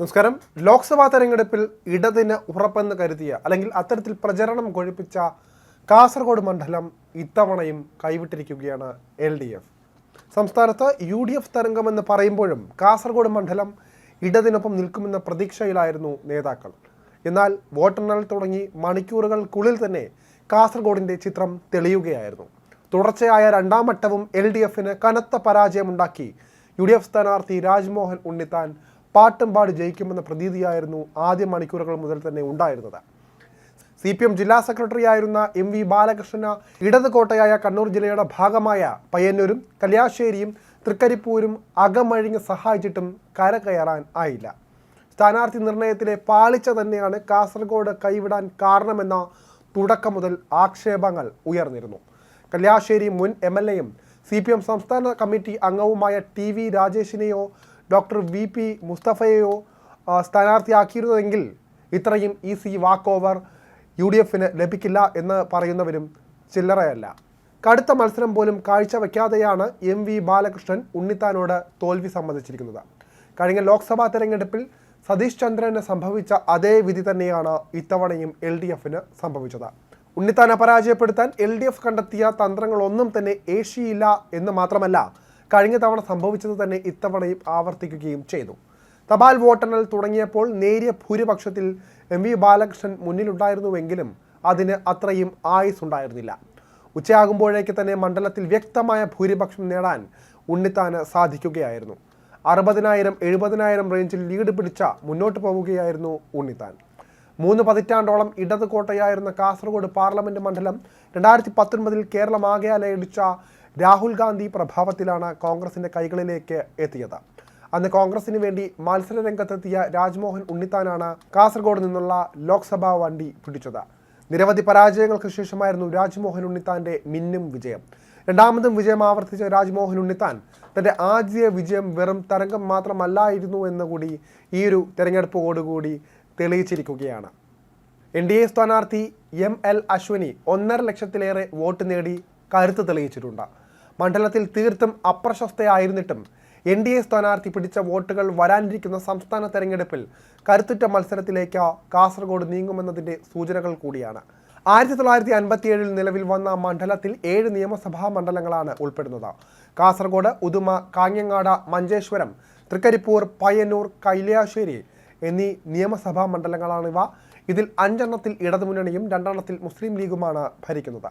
നമസ്കാരം. ലോക്സഭാ തെരഞ്ഞെടുപ്പിൽ ഇടതിന് ഉറപ്പെന്ന് കരുതിയ അല്ലെങ്കിൽ അത്തരത്തിൽ പ്രചരണം കൊഴിപ്പിച്ച കാസർഗോഡ് മണ്ഡലം ഇത്തവണയും കൈവിട്ടിരിക്കുകയാണ് എൽ ഡി എഫ്. സംസ്ഥാനത്ത് യു ഡി എഫ് തരംഗമെന്ന് പറയുമ്പോഴും കാസർഗോഡ് മണ്ഡലം ഇടതിനൊപ്പം നിൽക്കുമെന്ന പ്രതീക്ഷയിലായിരുന്നു നേതാക്കൾ. എന്നാൽ വോട്ടെണ്ണൽ തുടങ്ങി മണിക്കൂറുകൾക്കുള്ളിൽ തന്നെ കാസർഗോഡിന്റെ ചിത്രം തെളിയുകയായിരുന്നു. തുടർച്ചയായ രണ്ടാം വട്ടവും എൽ ഡി എഫിന് കനത്ത പരാജയമുണ്ടാക്കി യു ഡി എഫ് സ്ഥാനാർത്ഥി രാജ്മോഹൻ ഉണ്ണിത്താൻ പാട്ടും പാടി ജയിക്കുമെന്ന പ്രതീതിയായിരുന്നു ആദ്യ മണിക്കൂറുകൾ മുതൽ തന്നെ ഉണ്ടായിരുന്നത്. സി പി എം ജില്ലാ സെക്രട്ടറി ആയിരുന്ന എം വി ബാലകൃഷ്ണന് ഇടത് കോട്ടയായ കണ്ണൂർ ജില്ലയുടെ ഭാഗമായ പയ്യന്നൂരും കല്യാശ്ശേരിയും തൃക്കരിപ്പൂരും അകമഴിഞ്ഞ് സഹായിച്ചിട്ടും കര കയറാൻ ആയില്ല. സ്ഥാനാർത്ഥി നിർണയത്തിലെ പാളിച്ച തന്നെയാണ് കാസർഗോഡ് കൈവിടാൻ കാരണമെന്ന തുടക്കം മുതൽ ആക്ഷേപങ്ങൾ ഉയർന്നിരുന്നു. കല്യാശ്ശേരി മുൻ എം എൽ എയും സി പി എം സംസ്ഥാന കമ്മിറ്റി അംഗവുമായ ടി വി രാജേഷിനെയോ ഡോക്ടർ വി പി മുസ്തഫയെയോ സ്ഥാനാർത്ഥിയാക്കിയിരുന്നതെങ്കിൽ ഇത്രയും easy walk over U D എഫിന് ലഭിക്കില്ല എന്ന് പറയുന്നവരും ചില്ലറയല്ല. കടുത്ത മത്സരം പോലും കാഴ്ചവെക്കാതെയാണ് എം വി ബാലകൃഷ്ണൻ ഉണ്ണിത്താനോട് തോൽവി സമ്മതിച്ചിരിക്കുന്നത്. കഴിഞ്ഞ ലോക്സഭാ തെരഞ്ഞെടുപ്പിൽ സതീഷ് ചന്ദ്രന് സംഭവിച്ച അതേ വിധി തന്നെയാണ് ഇത്തവണയും എൽ ഡി എഫിന് സംഭവിച്ചത്. ഉണ്ണിത്താനെ പരാജയപ്പെടുത്താൻ എൽ ഡി എഫ് കണ്ടെത്തിയ തന്ത്രങ്ങളൊന്നും തന്നെ ഏഷ്യയില്ല എന്ന് മാത്രമല്ല കഴിഞ്ഞ തവണ സംഭവിച്ചത് തന്നെ ഇത്തവണയും ആവർത്തിക്കുകയും ചെയ്തു. തപാൽ വോട്ടെണ്ണൽ തുടങ്ങിയപ്പോൾ നേരിയ ഭൂരിപക്ഷത്തിൽ എം വി ബാലകൃഷ്ണൻ മുന്നിലുണ്ടായിരുന്നുവെങ്കിലും അതിന് അത്രയും ആയുസ് ഉണ്ടായിരുന്നില്ല ഉച്ചയാകുമ്പോഴേക്ക് തന്നെ മണ്ഡലത്തിൽ വ്യക്തമായ ഭൂരിപക്ഷം നേടാൻ ഉണ്ണിത്താന് സാധിക്കുകയായിരുന്നു. അറുപതിനായിരം എഴുപതിനായിരം റേഞ്ചിൽ ലീഡ് പിടിച്ച മുന്നോട്ട് പോവുകയായിരുന്നു ഉണ്ണിത്താൻ. മൂന്ന് പതിറ്റാണ്ടോളം ഇടത് കോട്ടയായിരുന്ന കാസർഗോഡ് പാർലമെന്റ് മണ്ഡലം രണ്ടായിരത്തി പത്തൊൻപതിൽ കേരളമാകെ അലയടിച്ച രാഹുൽ ഗാന്ധി പ്രഭാവത്തിലാണ് കോൺഗ്രസിന്റെ കൈകളിലേക്ക് എത്തിയത്. അന്ന് കോൺഗ്രസിന് വേണ്ടി മത്സര രംഗത്തെത്തിയ രാജ്മോഹൻ ഉണ്ണിത്താനാണ് കാസർഗോഡ് നിന്നുള്ള ലോക്സഭാ വണ്ടി പിടിച്ചത്. നിരവധി പരാജയങ്ങൾക്ക് ശേഷമായിരുന്നു രാജ്മോഹൻ ഉണ്ണിത്താന്റെ മിന്നും വിജയം. രണ്ടാമതും വിജയം ആവർത്തിച്ച രാജ്മോഹൻ ഉണ്ണിത്താൻ തന്റെ ആദ്യ വിജയം വെറും തരംഗം മാത്രമല്ലായിരുന്നു എന്നുകൂടി ഈ ഒരു തെരഞ്ഞെടുപ്പോടുകൂടി തെളിയിച്ചിരിക്കുകയാണ്. എൻ ഡി എ സ്ഥാനാർത്ഥി എം എൽ അശ്വനി ഒന്നര ലക്ഷത്തിലേറെ വോട്ട് നേടി കരുത്ത് തെളിയിച്ചിട്ടുണ്ട്. മണ്ഡലത്തിൽ തീർത്തും അപ്രശസ്തയായിരുന്നിട്ടും എൻ ഡി എ സ്ഥാനാർത്ഥി പിടിച്ച വോട്ടുകൾ വരാനിരിക്കുന്ന സംസ്ഥാന തെരഞ്ഞെടുപ്പിൽ കരുത്തുറ്റ മത്സരത്തിലേക്ക് കാസർഗോഡ് നീങ്ങുമെന്നതിന്റെ സൂചനകൾ കൂടിയാണ്. ആയിരത്തി തൊള്ളായിരത്തി അൻപത്തിയേഴിൽ നിലവിൽ വന്ന മണ്ഡലത്തിൽ ഏഴ് നിയമസഭാ മണ്ഡലങ്ങളാണ് ഉൾപ്പെടുന്നത്. കാസർഗോഡ് ഉദുമ കാഞ്ഞങ്ങാട് മഞ്ചേശ്വരം തൃക്കരിപ്പൂർ പയ്യന്നൂർ കൈലാശ്ശേരി എന്നീ നിയമസഭാ മണ്ഡലങ്ങളാണിവ. ഇതിൽ അഞ്ചെണ്ണത്തിൽ ഇടതുമുന്നണിയും രണ്ടെണ്ണത്തിൽ മുസ്ലിം ലീഗുമാണ് ഭരിക്കുന്നത്.